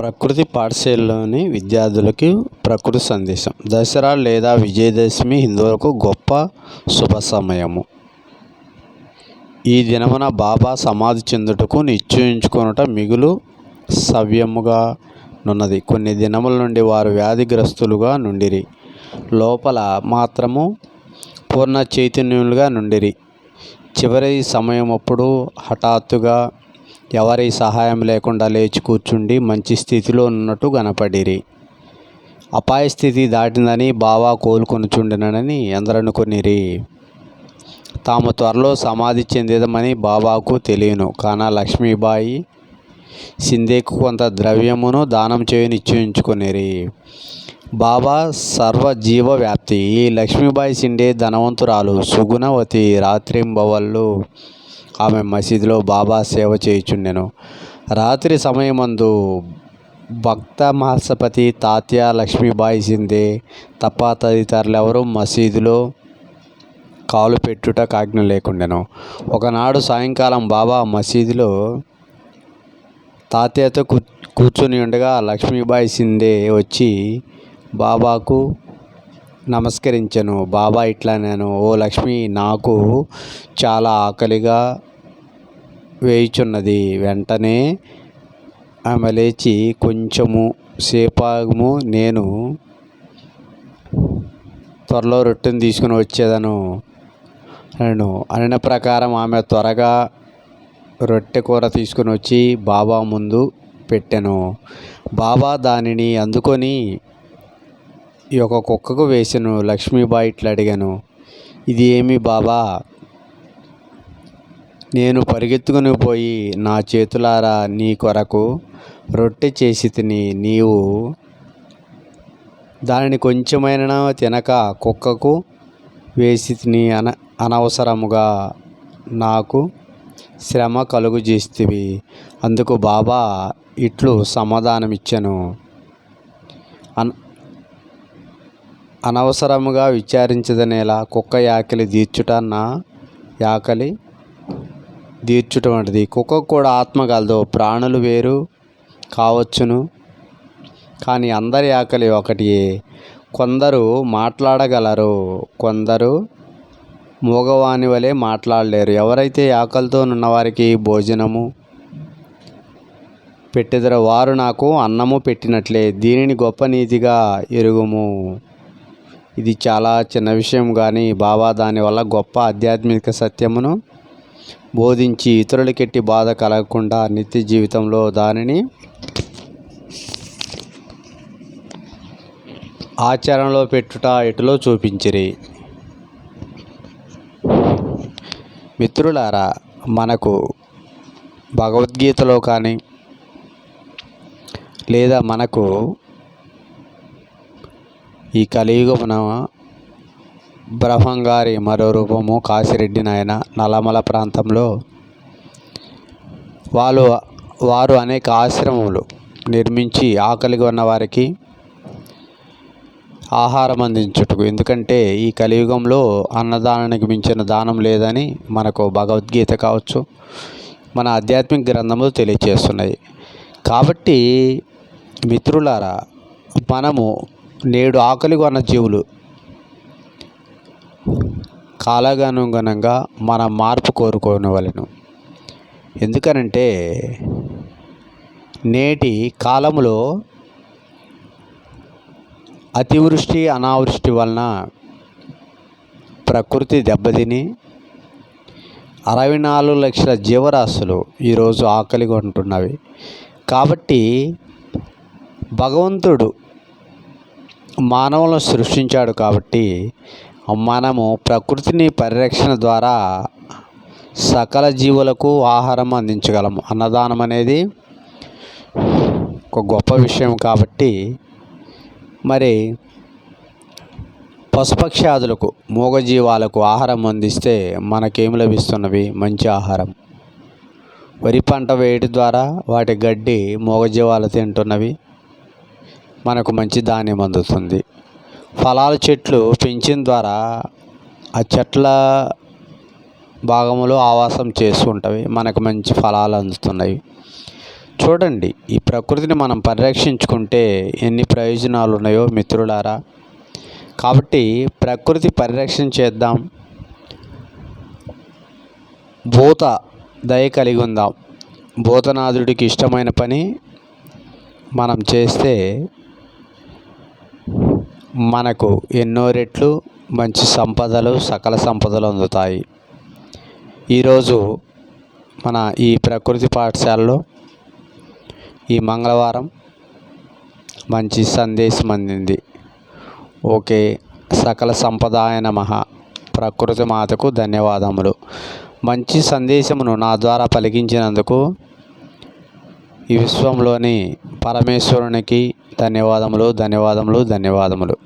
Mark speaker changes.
Speaker 1: ప్రకృతి పాఠశాలలోని విద్యార్థులకు ప్రకృతి సందేశం. దసరా లేదా విజయదశమి హిందువులకు గొప్ప శుభ సమయము. ఈ దినమున బాబా సమాధి చెందుటకు నిశ్చయించుకొనుట మిగులు సవ్యముగా నున్నది. కొన్ని దినముల నుండి వారు వ్యాధిగ్రస్తులుగా నుండిరి. లోపల మాత్రము పూర్ణ చైతన్యులుగా నుండిరి. చివరి సమయమప్పుడు హఠాత్తుగా ఎవరి సహాయం లేకుండా లేచి కూర్చుండి మంచి స్థితిలో ఉన్నట్టు కనపడిరి అపాయ స్థితి దాటిందని బావా కోలుకొనుచుండినని ఎందరనుకొనిరి. తాము త్వరలో సమాధి చెందేదమని బాబాకు తెలియను. కాన లక్ష్మీబాయి సింధేకు కొంత ద్రవ్యమును దానం చేయ నిశ్చయించుకొనిరి. బాబా సర్వజీవ వ్యాప్తి ఈ లక్ష్మీబాయి సిండే ధనవంతురాలు. సుగుణవతి రాత్రింబవళ్ళు. ఆమె మసీదులో బాబా సేవ చేయుచుండెను. రాత్రి సమయమందు భక్త మహసపతి తాత్య లక్ష్మీబాయి సిందే తప్ప తదితరులెవరూ మసీదులో కాలు పెట్టుట కాజ్ఞ లేకుండెను. ఒకనాడు సాయంకాలం బాబా మసీదులో తాతయ్యతో కూర్చుని కూర్చొని ఉండగా లక్ష్మీబాయి సిందే వచ్చి బాబాకు నమస్కరించను. బాబా ఇట్లా నేను ఓ లక్ష్మి నాకు చాలా ఆకలిగా వేయుచున్నది. వెంటనే ఆమె లేచి కొంచెము సేపాగము నేను త్వరలో రొట్టెను తీసుకుని వచ్చేదను. నేను అనిన ప్రకారం ఆమె త్వరగా రొట్టె కూర తీసుకుని వచ్చి బాబా ముందు పెట్టాను. బాబా దానిని అందుకొని ఈ యొక్క కుక్కకు వేసాను. లక్ష్మీబాయి ఇట్లా అడిగాను ఇది ఏమి బాబా? నేను పరిగెత్తుకుని పోయి నా చేతులారా నీ కొరకు రొట్టె చేసి తిని నీవు దానిని కొంచెమైనా తినక కుక్కకు వేసి తిని అన అనవసరముగా నాకు శ్రమ కలుగు అందుకు బాబా ఇట్లు సమాధానమిచ్చాను. అన్ అనవసరముగా విచారించదనేలా కుక్క యాకలి తీర్చుట నా యాకలి తీర్చుట వంటిది. కుక్కకు కూడా ఆత్మ కలదు. ప్రాణులు వేరు కావచ్చును. కానీ అందరి ఆకలి ఒకటి. కొందరు మాట్లాడగలరు. కొందరు మూగవాని వలె మాట్లాడలేరు. ఎవరైతే ఆకలితో ఉన్నవారికి భోజనము పెట్టెదరో వారు నాకు అన్నము పెట్టినట్లే. దీనిని గొప్ప నీతిగా ఎరుగుము. ఇది చాలా చిన్న విషయం కానీ బాబా దానివల్ల గొప్ప ఆధ్యాత్మిక సత్యమును బోధించి ఇతరులకెట్టి బాధ కలగకుండా నిత్య జీవితంలో దానిని ఆచరణలో పెట్టుట ఎటులో చూపించిరి? మిత్రులారా మనకు భగవద్గీతలో కానీ లేదా మనకు ఈ కలియుగమున బ్రహ్మంగారి మరో రూపము కాశిరెడ్డి నాయన నల్లమల ప్రాంతంలో వాళ్ళు వారు అనేక ఆశ్రమములు నిర్మించి ఆకలిగా ఉన్న వారికి ఆహారం అందించుటకు. ఎందుకంటే ఈ కలియుగంలో అన్నదానానికి మించిన దానం లేదని మనకు భగవద్గీత కావచ్చు మన ఆధ్యాత్మిక గ్రంథములు తెలియచేస్తున్నాయి. కాబట్టి మిత్రులారా మనము నేడు ఆకలిగా ఉన్న జీవులు కాలానుగుణంగా మన మార్పు కోరుకోనవలను. ఎందుకనంటే నేటి కాలంలో అతివృష్టి అనావృష్టి వలన ప్రకృతి దెబ్బతిని అరవై నాలుగు లక్షల జీవరాశులు ఈరోజు ఆకలిగా ఉంటున్నవి కాబట్టి భగవంతుడు మానవులను సృష్టించాడు కాబట్టి మనము ప్రకృతిని పరిరక్షణ ద్వారా సకల జీవులకు ఆహారం అందించగలము. అన్నదానం అనేది ఒక గొప్ప విషయం కాబట్టి మరి పశుపక్షాదులకు మూగజీవాలకు ఆహారం అందిస్తే మనకేం లభిస్తున్నవి? మంచి ఆహారం. వరి పంట వేయడం ద్వారా వాటి గడ్డి మూగజీవాలు తింటున్నవి. మనకు మంచి ధాన్యం అందుతుంది. ఫలాల చెట్లు పెంచిన ద్వారా ఆ చెట్ల భాగంలో ఆవాసం చేస్తుంటవి మనకు మంచి ఫలాలు అందుతున్నాయి. చూడండి ఈ ప్రకృతిని మనం పరిరక్షించుకుంటే ఎన్ని ప్రయోజనాలు ఉన్నాయో మిత్రులారా. కాబట్టి ప్రకృతి పరిరక్షణ చేద్దాం. భూత దయ కలిగి ఉందాం. భూతనాథుడికి ఇష్టమైన పని మనం చేస్తే మనకు ఎన్నో రెట్లు మంచి సంపదలు సకల సంపదలు అందుతాయి. ఈరోజు మన ఈ ప్రకృతి పాఠశాలలో ఈ మంగళవారం మంచి సందేశం అందింది. ఓకే సకల సంపదాయ నమః. ప్రకృతి మాతకు ధన్యవాదములు. మంచి సందేశమును నా ద్వారా పలికించినందుకు ఈ విశ్వంలోని పరమేశ్వరునికి ధన్యవాదములు ధన్యవాదములు ధన్యవాదములు.